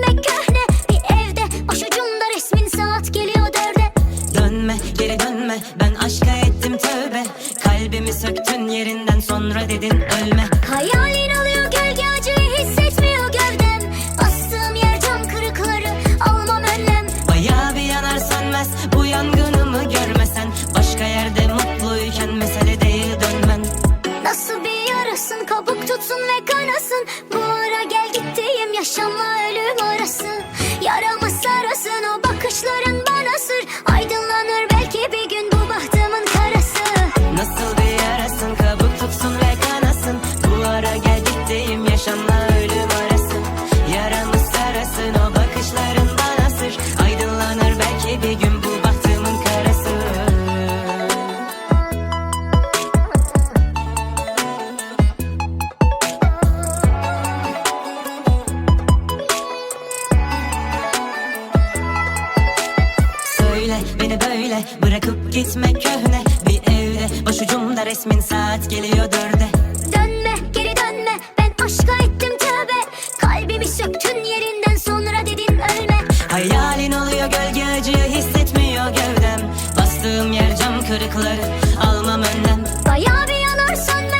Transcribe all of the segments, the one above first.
gitme köhne bir evde. Başucumda resmin saat geliyor dörde. Dönme geri dönme. Ben aşka ettim tövbe. Kalbimi söktün yerinden sonra dedin ölme. Hayalin alıyor gölge acıyı hissetmiyor gövdem. Bastığım yer cam kırıkları almam önlem. Bayağı bir yanar sönmez bu yangınımı görmesen. Başka yerde mutluyken mesele değil dönmen. Nasıl bir yarasın kabuk tutsun ve kanasın. Bu bırakıp gitme köhne Bir evde başucumda resmin saat geliyor dörde. Dönme geri dönme ben aşka ettim tövbe. Kalbimi söktün yerinden sonra dedin ölme. Hayalin oluyor gölge acıyı hissetmiyor gövdem. Bastığım yer cam kırıkları almam önlem Bayağı bir yanar sönmez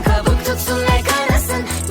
kalsın